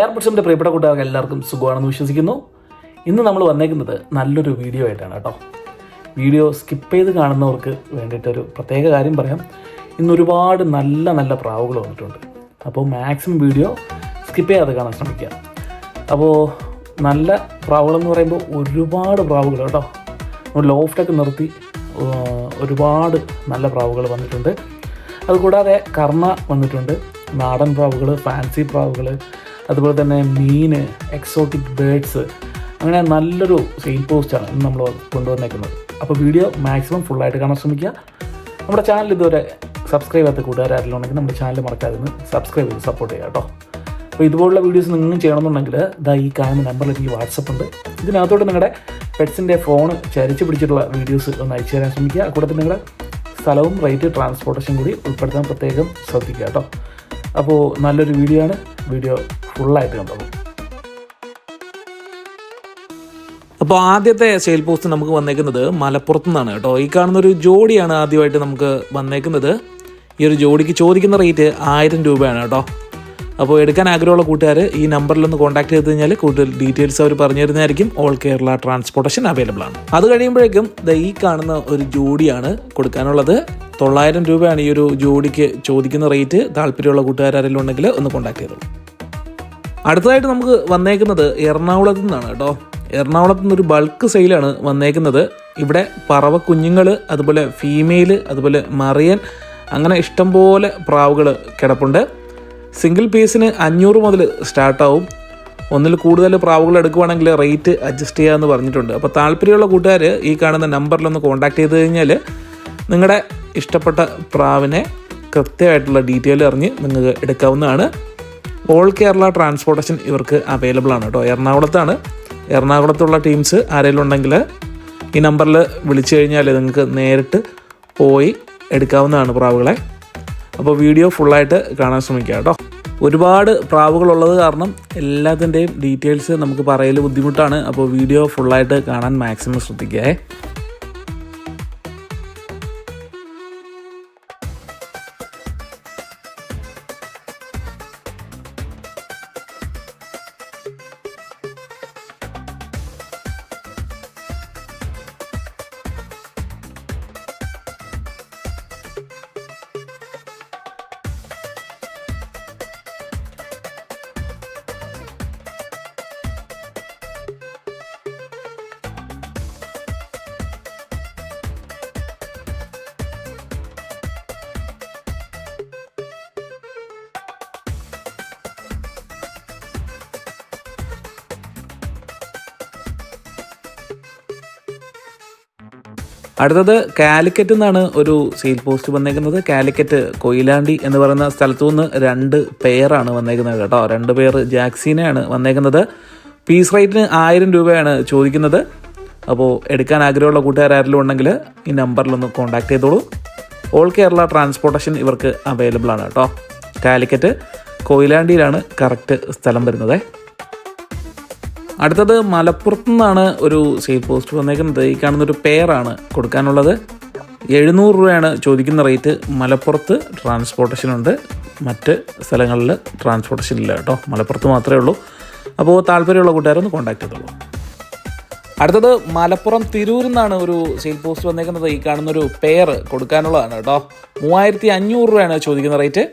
എയർബഡ്സിന്റെ പ്രിയപ്പെട്ട കൂട്ടുകാർക്ക് എല്ലാവർക്കും സുഖമാണെന്ന് വിശ്വസിക്കുന്നു. ഇന്ന് നമ്മൾ വന്നേക്കുന്നത് നല്ലൊരു വീഡിയോ ആയിട്ടാണ് കേട്ടോ. വീഡിയോ സ്കിപ്പ് ചെയ്ത് കാണുന്നവർക്ക് വേണ്ടിയിട്ടൊരു പ്രത്യേക കാര്യം പറയാം. ഇന്ന് ഒരുപാട് നല്ല നല്ല പ്രാവുകൾ വന്നിട്ടുണ്ട്. അപ്പോൾ മാക്സിമം വീഡിയോ സ്കിപ്പ് ചെയ്യാതെ കാണാൻ ശ്രമിക്കുക. അപ്പോൾ നല്ല പ്രാവുകളെന്ന് പറയുമ്പോൾ ഒരുപാട് പ്രാവുകൾ കേട്ടോ. ലോഫ്റ്റൊക്കെ നിർത്തി ഒരുപാട് നല്ല പ്രാവുകൾ വന്നിട്ടുണ്ട്. അതുകൂടാതെ കർണ വന്നിട്ടുണ്ട്. നാടൻ പ്രാവുകൾ ഫാൻസി പ്രാവുകൾ അതുപോലെ തന്നെ മീൻ എക്സോട്ടിക് ബേഡ്സ് അങ്ങനെ നല്ലൊരു സെയിൽ പോസ്റ്റാണ് ഇന്ന് നമ്മൾ കൊണ്ടുവന്നേക്കുന്നത്. അപ്പോൾ വീഡിയോ മാക്സിമം ഫുള്ളായിട്ട് കാണാൻ ശ്രമിക്കുക. നമ്മുടെ ചാനൽ ഇതുവരെ സബ്സ്ക്രൈബ് ചെയ്യാത്ത ഉണ്ടെങ്കിൽ നമ്മുടെ ചാനൽ മറക്കാതെ സബ്സ്ക്രൈബ് ചെയ്ത് സപ്പോർട്ട് ചെയ്യുക കേട്ടോ. അപ്പോൾ ഇതുപോലുള്ള വീഡിയോസ് നിങ്ങൾ ചെയ്യണമെന്നുണ്ടെങ്കിൽ ഇതാ ഈ കാണുന്ന നമ്പറിൽ എനിക്ക് വാട്സപ്പ് ഉണ്ട്. ഇതിനകത്തോട്ട് നിങ്ങളുടെ പെറ്റ്സിന്റെ ഫോൺ ചരിച്ച് പിടിച്ചിട്ടുള്ള വീഡിയോസ് ഒന്ന് അയച്ചു തരാൻ ശ്രമിക്കുക. കൂടെ നിങ്ങളുടെ സ്ഥലവും റേറ്റ് ട്രാൻസ്പോർട്ടേഷൻ കൂടി ഉൾപ്പെടുത്താൻ പ്രത്യേകം ശ്രദ്ധിക്കുക കേട്ടോ. അപ്പോൾ നല്ലൊരു വീഡിയോ ആണ്. വീഡിയോ ഫുള്ളായിട്ട് കണ്ടോളൂ. അപ്പോൾ ആദ്യത്തെ സെയിൽ പോസ്റ്റ് നമുക്ക് വന്നേക്കുന്നത് മലപ്പുറത്തു നിന്നാണ് കേട്ടോ. ഈ കാണുന്ന ഒരു ജോഡിയാണ് ആദ്യമായിട്ട് നമുക്ക് വന്നേക്കുന്നത്. ഈ ഒരു ജോഡിക്ക് ചോദിക്കുന്ന റേറ്റ് ആയിരം രൂപയാണ് കേട്ടോ. അപ്പോൾ എടുക്കാൻ ആഗ്രഹമുള്ള കൂട്ടുകാർ ഈ നമ്പറിൽ ഒന്ന് കോൺടാക്ട് ചെയ്ത് കഴിഞ്ഞാൽ കൂടുതൽ ഡീറ്റെയിൽസ് അവർ പറഞ്ഞു തരുന്നതായിരിക്കും. ഓൾ കേരള ട്രാൻസ്പോർട്ടേഷൻ അവൈലബിൾ ആണ്. അത് കഴിയുമ്പോഴേക്കും ദ ഈ കാണുന്ന ഒരു ജോഡിയാണ് കൊടുക്കാനുള്ളത്. തൊള്ളായിരം രൂപയാണ് ഈ ഒരു ജോഡിക്ക് ചോദിക്കുന്ന റേറ്റ് താല്പര്യമുള്ള കൂട്ടുകാരെല്ലാം ഉണ്ടെങ്കിൽ ഒന്ന് കോൺടാക്ട് ചെയ്തോളൂ അടുത്തതായിട്ട് നമുക്ക് വന്നേക്കുന്നത് എറണാകുളത്തു നിന്നാണ് കേട്ടോ. എറണാകുളത്ത് നിന്നൊരു ബൾക്ക് സെയിലാണ് വന്നേക്കുന്നത്. ഇവിടെ പറവ കുഞ്ഞുങ്ങൾ അതുപോലെ ഫീമെയിൽ അതുപോലെ മറിയൻ അങ്ങനെ ഇഷ്ടംപോലെ പ്രാവുകൾ കിടപ്പുണ്ട്. സിംഗിൾ പീസിന് അഞ്ഞൂറ് മുതൽ സ്റ്റാർട്ടാവും. ഒന്നിൽ കൂടുതൽ പ്രാവുകൾ എടുക്കുവാണെങ്കിൽ റേറ്റ് അഡ്ജസ്റ്റ് ചെയ്യാമെന്ന് പറഞ്ഞിട്ടുണ്ട്. അപ്പോൾ താല്പര്യമുള്ള കൂട്ടുകാർ ഈ കാണുന്ന നമ്പറിലൊന്ന് കോൺടാക്ട് ചെയ്ത് കഴിഞ്ഞാൽ നിങ്ങളുടെ ഇഷ്ടപ്പെട്ട പ്രാവിനെ കൃത്യമായിട്ടുള്ള ഡീറ്റെയിൽ അറിഞ്ഞ് നിങ്ങൾക്ക് എടുക്കാവുന്നതാണ്. ഓൾ കേരള ട്രാൻസ്പോർട്ടേഷൻ ഇവർക്ക് അവൈലബിൾ ആണ് കേട്ടോ. എറണാകുളത്താണ്. എറണാകുളത്തുള്ള ടീംസ് ആരെങ്കിലും ഉണ്ടെങ്കിൽ ഈ നമ്പറിൽ വിളിച്ചു കഴിഞ്ഞാൽ നിങ്ങൾക്ക് നേരിട്ട് പോയി എടുക്കാവുന്നതാണ് പ്രാവുകളെ. അപ്പോൾ വീഡിയോ ഫുള്ളായിട്ട് കാണാൻ ശ്രമിക്കുക കേട്ടോ. ഒരുപാട് പ്രാവുകളുള്ളത് കാരണം എല്ലാത്തിന്റെയും ഡീറ്റെയിൽസ് നമുക്ക് പറയൽ ബുദ്ധിമുട്ടാണ്. അപ്പോൾ വീഡിയോ ഫുള്ളായിട്ട് കാണാൻ മാക്സിമം ശ്രദ്ധിക്കുക. അടുത്തത് കാലിക്കറ്റ് നിന്നാണ് ഒരു സെയിൽ പോസ്റ്റ് വന്നേക്കുന്നത്. കാലിക്കറ്റ് കൊയിലാണ്ടി എന്ന് പറയുന്ന സ്ഥലത്തു നിന്ന് രണ്ട് പെയറാണ് വന്നേക്കുന്നത് കേട്ടോ. രണ്ട് പേർ ജാക്സീനെയാണ് വന്നേക്കുന്നത്. പീസ് റേറ്റിന് ആയിരം രൂപയാണ് ചോദിക്കുന്നത്. അപ്പോൾ എടുക്കാൻ ആഗ്രഹമുള്ള കൂട്ടുകാരും ഉണ്ടെങ്കിൽ ഈ നമ്പറിലൊന്ന് കോൺടാക്ട് ചെയ്തോളൂ. ഓൾ കേരള ട്രാൻസ്പോർട്ടേഷൻ ഇവർക്ക് അവൈലബിൾ ആണ് കേട്ടോ. കാലിക്കറ്റ് കൊയിലാണ്ടിയിലാണ് കറക്റ്റ് സ്ഥലം വരുന്നത്. അടുത്തത് മലപ്പുറത്ത് നിന്നാണ് ഒരു സെയിൽ പോസ്റ്റ് വന്നേക്കുന്നത്. ഈ കാണുന്ന ഒരു പെയറാണ് കൊടുക്കാനുള്ളത്. എഴുന്നൂറ് രൂപയാണ് ചോദിക്കുന്ന റേറ്റ് മലപ്പുറത്ത് ട്രാൻസ്പോർട്ടേഷൻ ഉണ്ട്. മറ്റ് സ്ഥലങ്ങളിൽ ട്രാൻസ്പോർട്ടേഷൻ ഇല്ല കേട്ടോ. മലപ്പുറത്ത് മാത്രമേ ഉള്ളൂ. അപ്പോൾ താല്പര്യമുള്ള കൂട്ടുകാരൊന്ന് കോൺടാക്ട് ചെയ്തോളൂ. അടുത്തത് മലപ്പുറം തിരൂരിൽ നിന്നാണ് ഒരു സെയിൽ പോസ്റ്റ് വന്നേക്കുന്നത്. ഈ കാണുന്നൊരു പെയർ കൊടുക്കാനുള്ളതാണ് കേട്ടോ. മൂവായിരത്തി അഞ്ഞൂറ് രൂപയാണ് ചോദിക്കുന്ന റേറ്റ്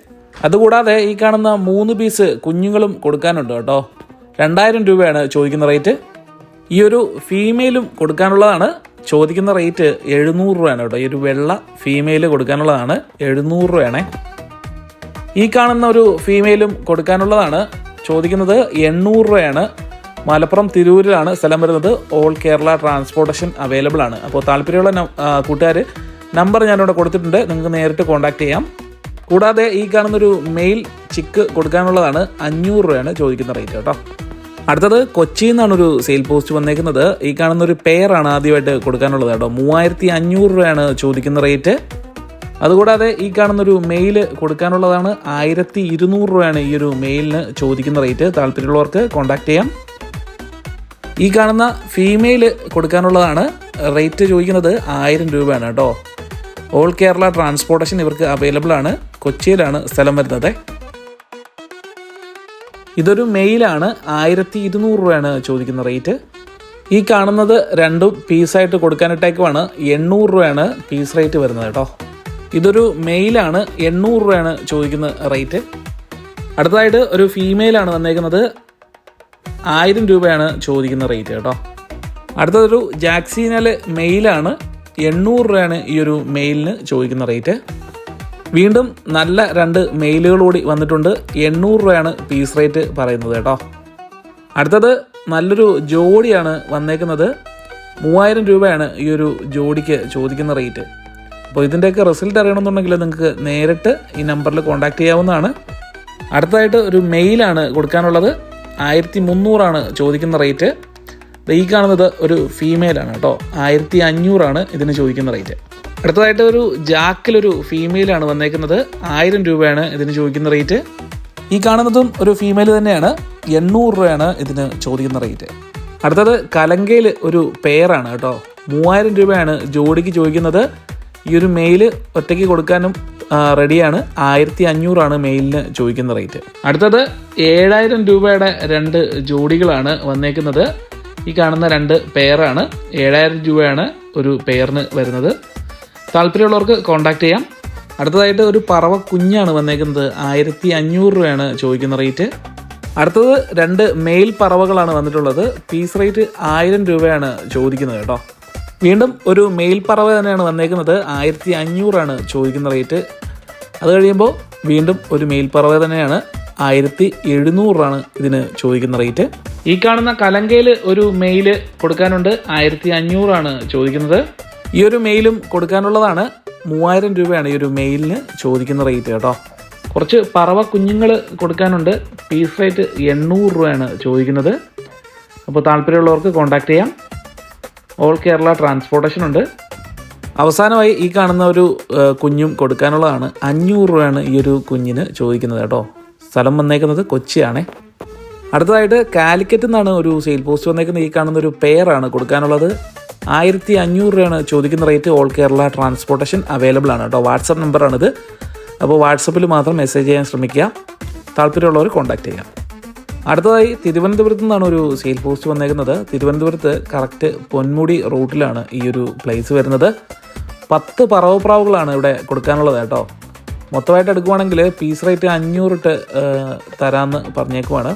അതുകൂടാതെ ഈ കാണുന്ന മൂന്ന് പീസ് കുഞ്ഞുങ്ങളും കൊടുക്കാനുണ്ട് കേട്ടോ. രണ്ടായിരം രൂപയാണ് ചോദിക്കുന്ന റേറ്റ്. ഈ ഒരു ഫീമെയിലും കൊടുക്കാനുള്ളതാണ്. ചോദിക്കുന്ന റേറ്റ് എഴുന്നൂറ് രൂപയാണ് കേട്ടോ. ഈ ഒരു വെള്ള ഫീമെയിൽ കൊടുക്കാനുള്ളതാണ് എഴുന്നൂറ് രൂപയാണേ. ഈ കാണുന്ന ഒരു ഫീമെയിലും കൊടുക്കാനുള്ളതാണ്. ചോദിക്കുന്നത് എണ്ണൂറ് രൂപയാണ്. മലപ്പുറം തിരൂരിലാണ് സ്ഥലം വരുന്നത്. ഓൾ കേരള ട്രാൻസ്പോർട്ടേഷൻ അവൈലബിൾ ആണ്. അപ്പോൾ താല്പര്യമുള്ള കൂട്ടുകാർ നമ്പർ ഞാനിവിടെ കൊടുത്തിട്ടുണ്ട്. നിങ്ങൾക്ക് നേരിട്ട് കോൺടാക്ട് ചെയ്യാം. കൂടാതെ ഈ കാണുന്നൊരു മെയിൽ ചിക്ക് കൊടുക്കാനുള്ളതാണ് അഞ്ഞൂറ് രൂപയാണ് ചോദിക്കുന്ന റേറ്റ് കേട്ടോ. അടുത്തത് കൊച്ചിയിൽ നിന്നാണ് ഒരു സെയിൽ പോസ്റ്റ് വന്നേക്കുന്നത്. ഈ കാണുന്ന ഒരു പെയറാണ് ആദ്യമായിട്ട് കൊടുക്കാനുള്ളത് കേട്ടോ. മൂവായിരത്തി അഞ്ഞൂറ് രൂപയാണ് ചോദിക്കുന്ന റേറ്റ് അതുകൂടാതെ ഈ കാണുന്നൊരു മെയിൽ കൊടുക്കാനുള്ളതാണ് ആയിരത്തി ഇരുന്നൂറ് രൂപയാണ് ഈ ഒരു മെയിലിന് ചോദിക്കുന്ന റേറ്റ് താല്പര്യമുള്ളവർക്ക് കോൺടാക്ട് ചെയ്യാം. ഈ കാണുന്ന ഫീമെയിൽ കൊടുക്കാനുള്ളതാണ് റേറ്റ് ചോദിക്കുന്നത് ആയിരം രൂപയാണ് കേട്ടോ. ഓൾ കേരള ട്രാൻസ്പോർട്ടേഷൻ ഇവർക്ക് അവൈലബിൾ ആണ്. കൊച്ചിയിലാണ് സ്ഥലം വരുന്നത്. ഇതൊരു മെയിലാണ്. ആയിരത്തി ഇരുന്നൂറ് രൂപയാണ് ചോദിക്കുന്ന റേറ്റ്. ഈ കാണുന്നത് രണ്ടും പീസായിട്ട് കൊടുക്കാനിട്ടേക്കുമാണ് എണ്ണൂറ് രൂപയാണ് പീസ് റേറ്റ് വരുന്നത് കേട്ടോ. ഇതൊരു മെയിലാണ്. എണ്ണൂറ് രൂപയാണ് ചോദിക്കുന്ന റേറ്റ്. അടുത്തതായിട്ട് ഒരു ഫീമെയിലാണ് വന്നേക്കുന്നത്. ആയിരം രൂപയാണ് ചോദിക്കുന്ന റേറ്റ് കേട്ടോ. അടുത്തതൊരു ജാക്സീനൽ മെയിലാണ്. എണ്ണൂറ് രൂപയാണ് ഈ ഒരു മെയിലിന് ചോദിക്കുന്ന റേറ്റ്. വീണ്ടും നല്ല രണ്ട് മെയിലുകളൂടി വന്നിട്ടുണ്ട്. എണ്ണൂറ് രൂപയാണ് പീസ് റേറ്റ് പറയുന്നത് കേട്ടോ. അടുത്തത് നല്ലൊരു ജോഡിയാണ് വന്നേക്കുന്നത്. മൂവായിരം രൂപയാണ് ഈ ഒരു ജോഡിക്ക് ചോദിക്കുന്ന റേറ്റ് അപ്പോൾ ഇതിന്റെയൊക്കെ റിസൾട്ട് അറിയണമെന്നുണ്ടെങ്കിൽ നിങ്ങൾക്ക് നേരിട്ട് ഈ നമ്പറിൽ കോൺടാക്ട് ചെയ്യാവുന്നതാണ്. അടുത്തതായിട്ട് ഒരു മെയിലാണ് കൊടുക്കാനുള്ളത്. ആയിരത്തി മുന്നൂറാണ് ചോദിക്കുന്ന റേറ്റ് ഈ കാണുന്നത് ഒരു ഫീമെയിലാണ് കേട്ടോ. ആയിരത്തി അഞ്ഞൂറാണ് ഇതിന് ചോദിക്കുന്ന റേറ്റ് അടുത്തതായിട്ട് ഒരു ജാക്കിലൊരു ഫീമെയിലാണ് വന്നേക്കുന്നത്. ആയിരം രൂപയാണ് ഇതിന് ചോദിക്കുന്ന റേറ്റ് ഈ കാണുന്നതും ഒരു ഫീമെയിൽ തന്നെയാണ്. എണ്ണൂറ് രൂപയാണ് ഇതിന് ചോദിക്കുന്ന റേറ്റ് അടുത്തത് കലങ്കയിൽ ഒരു പെയറാണ് കേട്ടോ. മൂവായിരം രൂപയാണ് ജോഡിക്ക് ചോദിക്കുന്നത്. ഈ ഒരു മെയിൽ ഒറ്റയ്ക്ക് കൊടുക്കാനും റെഡിയാണ് ആയിരത്തി അഞ്ഞൂറാണ് മെയിലിന് ചോദിക്കുന്ന റേറ്റ് അടുത്തത് ഏഴായിരം രൂപയുടെ രണ്ട് ജോഡികളാണ് വന്നേക്കുന്നത്. ഈ കാണുന്ന രണ്ട് പെയറാണ് ഏഴായിരം രൂപയാണ് ഒരു പെയറിന് വരുന്നത്. താല്പര്യമുള്ളവർക്ക് കോൺടാക്ട് ചെയ്യാം. അടുത്തതായിട്ട് ഒരു പറവ കുഞ്ഞാണ് വന്നേക്കുന്നത്. ആയിരത്തി അഞ്ഞൂറ് രൂപയാണ് ചോദിക്കുന്ന റേറ്റ് അടുത്തത് രണ്ട് മെയിൽ പറവകളാണ് വന്നിട്ടുള്ളത്. പീസ് റേറ്റ് ആയിരം രൂപയാണ് ചോദിക്കുന്നത് കേട്ടോ. വീണ്ടും ഒരു മെയിൽ പറവ തന്നെയാണ് വന്നേക്കുന്നത്. ആയിരത്തി അഞ്ഞൂറാണ് ചോദിക്കുന്ന റേറ്റ് അത് കഴിയുമ്പോൾ വീണ്ടും ഒരു മെയിൽ പറവ തന്നെയാണ് ആയിരത്തി എഴുന്നൂറാണ് ഇതിന് ചോദിക്കുന്ന റേറ്റ് ഈ കാണുന്ന കലങ്കയിൽ ഒരു മെയിൽ കൊടുക്കാനുണ്ട്. ആയിരത്തി അഞ്ഞൂറാണ് ചോദിക്കുന്നത്. ഈ ഒരു മെയിലും കൊടുക്കാനുള്ളതാണ് മൂവായിരം രൂപയാണ് ഈ ഒരു മെയിലിന് ചോദിക്കുന്ന റേറ്റ് കേട്ടോ. കുറച്ച് പറവ കുഞ്ഞുങ്ങൾ കൊടുക്കാനുണ്ട്. പീസ് റേറ്റ് എണ്ണൂറ് രൂപയാണ് ചോദിക്കുന്നത്. അപ്പോൾ താല്പര്യമുള്ളവർക്ക് കോൺടാക്ട് ചെയ്യാം. ഓൾ കേരള ട്രാൻസ്പോർട്ടേഷൻ ഉണ്ട്. അവസാനമായി ഈ കാണുന്ന ഒരു കുഞ്ഞും കൊടുക്കാനുള്ളതാണ് അഞ്ഞൂറ് രൂപയാണ് ഈ ഒരു കുഞ്ഞിന് ചോദിക്കുന്നത് കേട്ടോ. സ്ഥലം വന്നേക്കുന്നത് കൊച്ചിയാണേ. അടുത്തതായിട്ട് കാലിക്കറ്റ് നിന്നാണ് ഒരു സെയിൽ പോസ്റ്റ് വന്നേക്കുന്നത്. ഈ കാണുന്ന ഒരു പെയറാണ് കൊടുക്കാനുള്ളത്. ആയിരത്തി അഞ്ഞൂറ് രൂപയാണ് ചോദിക്കുന്ന rate all Kerala transportation available ആണ് കേട്ടോ. വാട്സപ്പ് നമ്പറാണിത് അപ്പോൾ വാട്സപ്പിൽ മാത്രം മെസ്സേജ് ചെയ്യാൻ ശ്രമിക്കുക. താല്പര്യമുള്ളവർ കോൺടാക്ട് ചെയ്യാം അടുത്തതായി തിരുവനന്തപുരത്ത് നിന്നാണ് ഒരു സെയിൽ പോസ്റ്റ് വന്നേക്കുന്നത്. തിരുവനന്തപുരത്ത് കറക്റ്റ് പൊന്മുടി റൂട്ടിലാണ് ഈ ഒരു പ്ലേസ് വരുന്നത്. പത്ത് പറവപ്രാവുകളാണ് ഇവിടെ കൊടുക്കാനുള്ളത് കേട്ടോ. മൊത്തമായിട്ട് എടുക്കുവാണെങ്കിൽ പീസ് റേറ്റ് അഞ്ഞൂറിട്ട് തരാമെന്ന് പറഞ്ഞേക്കുവാണ്.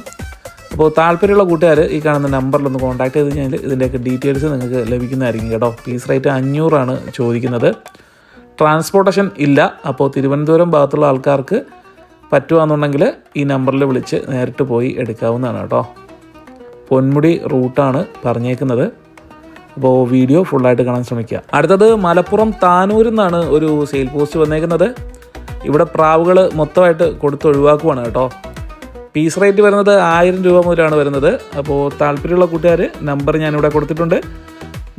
അപ്പോൾ താല്പര്യമുള്ള കൂട്ടുകാർ ഈ കാണുന്ന നമ്പറിൽ ഒന്ന് കോൺടാക്ട് ചെയ്ത് കഴിഞ്ഞാൽ ഇതിന്റെയൊക്കെ ഡീറ്റെയിൽസ് നിങ്ങൾക്ക് ലഭിക്കുന്നതായിരിക്കും കേട്ടോ. പീസ് റേറ്റ് അഞ്ഞൂറാണ് ചോദിക്കുന്നത്. ട്രാൻസ്പോർട്ടേഷൻ ഇല്ല. അപ്പോൾ തിരുവനന്തപുരം ഭാഗത്തുള്ള ആൾക്കാർക്ക് പറ്റുകയെന്നുണ്ടെങ്കിൽ ഈ നമ്പറിൽ വിളിച്ച് നേരിട്ട് പോയി എടുക്കാവുന്നതാണ് കേട്ടോ. പൊന്മുടി റൂട്ടാണ് പറഞ്ഞേക്കുന്നത്. അപ്പോൾ വീഡിയോ ഫുള്ളായിട്ട് കാണാൻ ശ്രമിക്കുക. അടുത്തത് മലപ്പുറം താനൂരിൽ നിന്നാണ് ഒരു സെയിൽ പോസ്റ്റ് വന്നേക്കുന്നത്. ഇവിടെ പ്രാവുകൾ മൊത്തമായിട്ട് കൊടുത്ത് ഒഴിവാക്കുവാണ് കേട്ടോ. പീസ് റേറ്റ് വരുന്നത് ആയിരം രൂപ മുതലാണ് വരുന്നത്. അപ്പോൾ താല്പര്യമുള്ള കൂട്ടുകാർ നമ്പർ ഞാനിവിടെ കൊടുത്തിട്ടുണ്ട്.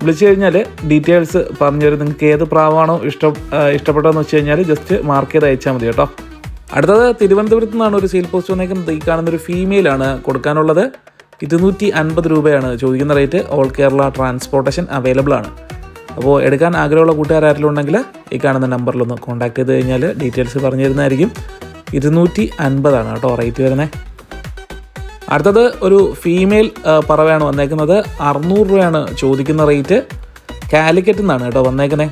വിളിച്ചു കഴിഞ്ഞാൽ ഡീറ്റെയിൽസ് പറഞ്ഞു തരും. നിങ്ങൾക്ക് ഏത് പ്രാവാണോ ഇഷ്ട ഇഷ്ടപ്പെട്ടതെന്ന് വെച്ച് കഴിഞ്ഞാൽ ജസ്റ്റ് മാർക്ക് ചെയ്ത് അയച്ചാൽ മതി കേട്ടോ. അടുത്തത് തിരുവനന്തപുരത്ത് നിന്നാണ് ഒരു സെയിൽ പോസ്റ്റ് വന്നേക്കുന്നത്. ഈ കാണുന്ന ഒരു ഫീമെയിലാണ് കൊടുക്കാനുള്ളത്. ഇരുന്നൂറ്റി അൻപത് രൂപയാണ് ചോദിക്കുന്ന rate all Kerala transportation available ആണ്. അപ്പോൾ എടുക്കാൻ ആഗ്രഹമുള്ള കൂട്ടുകാരാരെങ്കിലും ഉണ്ടെങ്കിൽ ഈ കാണുന്ന നമ്പറിലൊന്ന് കോൺടാക്ട് ചെയ്ത് കഴിഞ്ഞാൽ ഡീറ്റെയിൽസ് പറഞ്ഞു തരുന്നതായിരിക്കും. ഇരുന്നൂറ്റി അൻപതാണ് കേട്ടോ റേറ്റ് വരുന്നത് അടുത്തത് ഒരു ഫീമെയിൽ പറവയാണ് വന്നേക്കുന്നത്. അറുന്നൂറ് രൂപയാണ് ചോദിക്കുന്ന റേറ്റ്. കാലിക്കറ്റ് നിന്നാണ് കേട്ടോ വന്നേക്കുന്നത്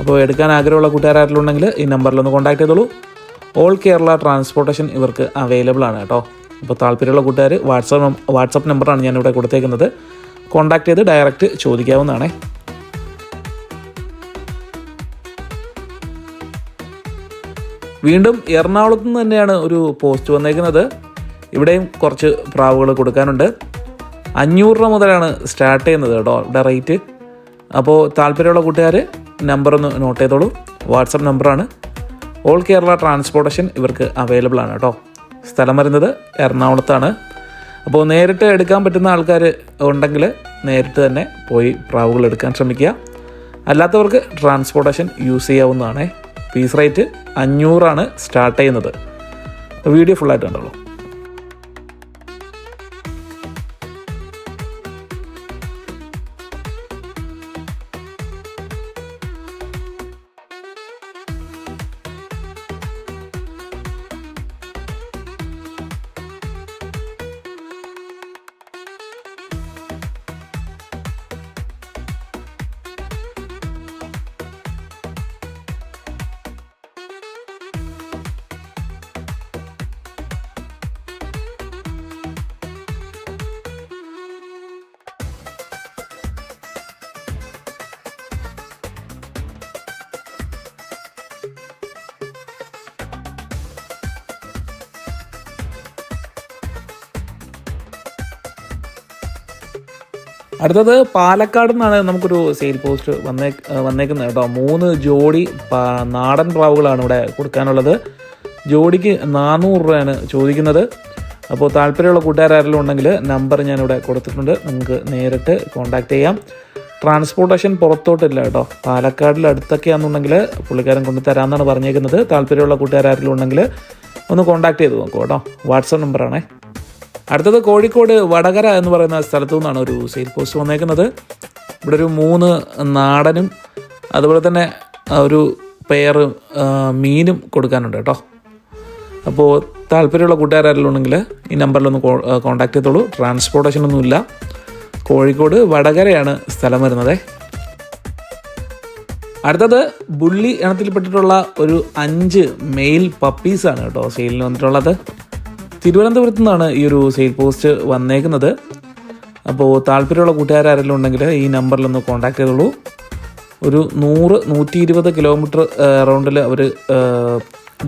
അപ്പോൾ എടുക്കാൻ ആഗ്രഹമുള്ള കൂട്ടുകാരായിട്ടുണ്ടെങ്കിൽ ഈ നമ്പറിലൊന്ന് കോൺടാക്ട് ചെയ്തോളൂ. ഓൾ കേരള ട്രാൻസ്പോർട്ടേഷൻ ഇവർക്ക് അവൈലബിൾ ആണ് കേട്ടോ. അപ്പോൾ താല്പര്യമുള്ള കൂട്ടുകാർ വാട്സപ്പ് വാട്സപ്പ് നമ്പറാണ് ഞാനിവിടെ കൊടുത്തേക്കുന്നത്. കോൺടാക്ട് ചെയ്ത് ഡയറക്റ്റ് ചോദിക്കാവുന്നതാണേ. വീണ്ടും എറണാകുളത്ത് നിന്ന് തന്നെയാണ് ഒരു പോസ്റ്റ് വന്നേക്കുന്നത്. ഇവിടെയും കുറച്ച് പ്രാവുകൾ കൊടുക്കാനുണ്ട്. അഞ്ഞൂറ് രൂപ മുതലാണ് സ്റ്റാർട്ട് ചെയ്യുന്നത് കേട്ടോ ഇവിടെ റേറ്റ്. അപ്പോൾ താല്പര്യമുള്ള കൂട്ടുകാർ നമ്പർ ഒന്ന് നോട്ട് ചെയ്തോളൂ. വാട്സപ്പ് നമ്പറാണ് ഓൾ കേരള ട്രാൻസ്പോർട്ടേഷൻ ഇവർക്ക് അവൈലബിൾ ആണ് കേട്ടോ. സ്ഥലം വരുന്നത് എറണാകുളത്താണ്. അപ്പോൾ നേരിട്ട് എടുക്കാൻ പറ്റുന്ന ആൾക്കാർ ഉണ്ടെങ്കിൽ നേരിട്ട് തന്നെ പോയി പ്രാവുകൾ എടുക്കാൻ ശ്രമിക്കുക. അല്ലാത്തവർക്ക് ട്രാൻസ്പോർട്ടേഷൻ യൂസ് ചെയ്യാവുന്നതാണ്. പീസ് റേറ്റ് അഞ്ഞൂറാണ് സ്റ്റാർട്ട് ചെയ്യുന്നത്. വീഡിയോ ഫുള്ളായിട്ട് കണ്ടോളൂ. അടുത്തത് പാലക്കാട് നിന്നാണ് നമുക്കൊരു സെയിൽ പോസ്റ്റ് വന്നേ വന്നേക്കുന്നത് കേട്ടോ. മൂന്ന് ജോഡി നാടൻ പ്രാവുകളാണ് ഇവിടെ കൊടുക്കാനുള്ളത്. ജോഡിക്ക് നാനൂറ് രൂപയാണ് ചോദിക്കുന്നത്. അപ്പോൾ താല്പര്യമുള്ള കൂട്ടുകാരെങ്കിലും ഉണ്ടെങ്കിൽ നമ്പർ ഞാനിവിടെ കൊടുത്തിട്ടുണ്ട്. നിങ്ങൾക്ക് നേരിട്ട് കോൺടാക്റ്റ് ചെയ്യാം. ട്രാൻസ്പോർട്ടേഷൻ പുറത്തോട്ടില്ല കേട്ടോ. പാലക്കാടിൽ അടുത്തൊക്കെയാണെന്നുണ്ടെങ്കിൽ പുള്ളിക്കാരൻ കൊണ്ട് തരാമെന്നാണ് പറഞ്ഞേക്കുന്നത്. താല്പര്യമുള്ള കൂട്ടുകാരെങ്കിലും ഉണ്ടെങ്കിൽ ഒന്ന് കോൺടാക്ട് ചെയ്ത് നോക്കൂ കേട്ടോ. വാട്സപ്പ് നമ്പറാണേ അടുത്തത് കോഴിക്കോട് വടകര എന്ന് പറയുന്ന സ്ഥലത്തു നിന്നാണ് ഒരു സെയിൽ പോസ്റ്റ് വന്നേക്കുന്നത്. ഇവിടെ ഒരു മൂന്ന് നാടനും അതുപോലെ തന്നെ ഒരു പെയർ മീനും കൊടുക്കാനുണ്ട് കേട്ടോ. അപ്പോൾ താല്പര്യമുള്ള കൂട്ടുകാരെല്ലാം ഉണ്ടെങ്കിൽ ഈ നമ്പറിലൊന്ന് കോൺടാക്ട് ചെയ്തോളൂ. ട്രാൻസ്പോർട്ടേഷൻ ഒന്നുമില്ല കോഴിക്കോട് വടകരയാണ് സ്ഥലം വരുന്നത്. അടുത്തത് ബുള്ളി ഇനത്തിൽപ്പെട്ടിട്ടുള്ള ഒരു അഞ്ച് മെയിൽ പപ്പീസാണ് കേട്ടോ സെയിലിന് വന്നിട്ടുള്ളത്. തിരുവനന്തപുരത്ത് നിന്നാണ് ഈ ഒരു സെയിൽ പോസ്റ്റ് വന്നേക്കുന്നത്. അപ്പോൾ താല്പര്യമുള്ള കൂട്ടുകാരെല്ലാം ഉണ്ടെങ്കിൽ ഈ നമ്പറിലൊന്ന് കോൺടാക്ട് ചെയ്തോളൂ. ഒരു നൂറ് നൂറ്റി ഇരുപത് കിലോമീറ്റർ റൗണ്ടിൽ അവർ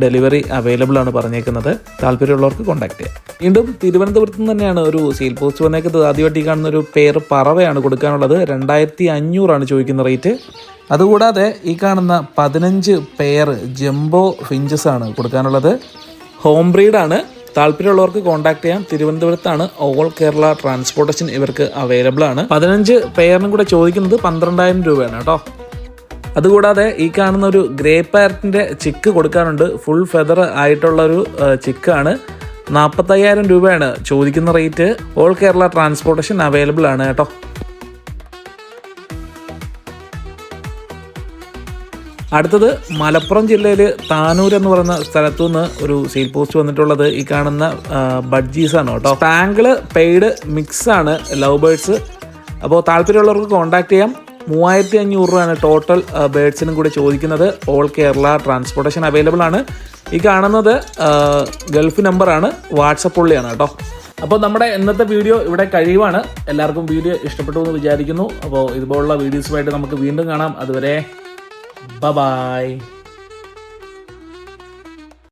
ഡെലിവറി അവൈലബിൾ ആണ് പറഞ്ഞേക്കുന്നത്. താല്പര്യമുള്ളവർക്ക് കോൺടാക്ട് ചെയ്യാം. വീണ്ടും തിരുവനന്തപുരത്ത് നിന്ന് തന്നെയാണ് ഒരു സെയിൽ പോസ്റ്റ് വന്നേക്കുന്നത്. ആദ്യമായിട്ട് ഈ കാണുന്ന ഒരു പേർ പറവയാണ് കൊടുക്കാനുള്ളത്. രണ്ടായിരത്തി അഞ്ഞൂറാണ് ചോദിക്കുന്ന റേറ്റ് അതുകൂടാതെ ഈ കാണുന്ന പതിനഞ്ച് പേർ ജംബോ ഫിഞ്ചസ് ആണ് കൊടുക്കാനുള്ളത്. ഹോം ബ്രീഡാണ് താല്പര്യമുള്ളവർക്ക് കോൺടാക്ട് ചെയ്യാം. തിരുവനന്തപുരത്താണ് ഓൾ കേരള ട്രാൻസ്പോർട്ടേഷൻ ഇവർക്ക് അവൈലബിൾ ആണ്. പതിനഞ്ച് പെയറിനും കൂടെ ചോദിക്കുന്നത് പന്ത്രണ്ടായിരം രൂപയാണ് കേട്ടോ. അതുകൂടാതെ ഈ കാണുന്ന ഒരു ഗ്രേ പാരറ്റിന്റെ ചിക്ക് കൊടുക്കാനുണ്ട്. ഫുൾ ഫെദർ ആയിട്ടുള്ള ഒരു ചിക്കാണ് നാൽപ്പത്തയ്യായിരം രൂപയാണ് ചോദിക്കുന്ന rate all Kerala transportation available ആണ് കേട്ടോ. അടുത്തത് മലപ്പുറം ജില്ലയിൽ താനൂർ എന്ന് പറയുന്ന സ്ഥലത്തു നിന്ന് ഒരു സെയിൽ പോസ്റ്റ് വന്നിട്ടുള്ളത് ഈ കാണുന്ന ബഡ്ജീസ് ആണ് കേട്ടോ. ടാങ്കിൾ പെയ്ഡ് മിക്സ് ആണ് ലവ് ബേഡ്സ് അപ്പോൾ താല്പര്യമുള്ളവർക്ക് കോൺടാക്ട് ചെയ്യാം. മൂവായിരത്തി അഞ്ഞൂറ് രൂപയാണ് ടോട്ടൽ ബേഡ്സിനും കൂടി ചോദിക്കുന്നത്. ഓൾ കേരള ട്രാൻസ്പോർട്ടേഷൻ അവൈലബിൾ ആണ്. ഈ കാണുന്നത് ഗൾഫ് നമ്പറാണ് വാട്സപ്പ് ഉള്ളിയാണ് കേട്ടോ. അപ്പോൾ നമ്മുടെ ഇന്നത്തെ വീഡിയോ ഇവിടെ കഴിയുവാണ് എല്ലാവർക്കും വീഡിയോ ഇഷ്ടപ്പെട്ടു എന്ന് വിചാരിക്കുന്നു. അപ്പോൾ ഇതുപോലുള്ള വീഡിയോസുമായിട്ട് നമുക്ക് വീണ്ടും കാണാം. അതുവരെ 拜拜。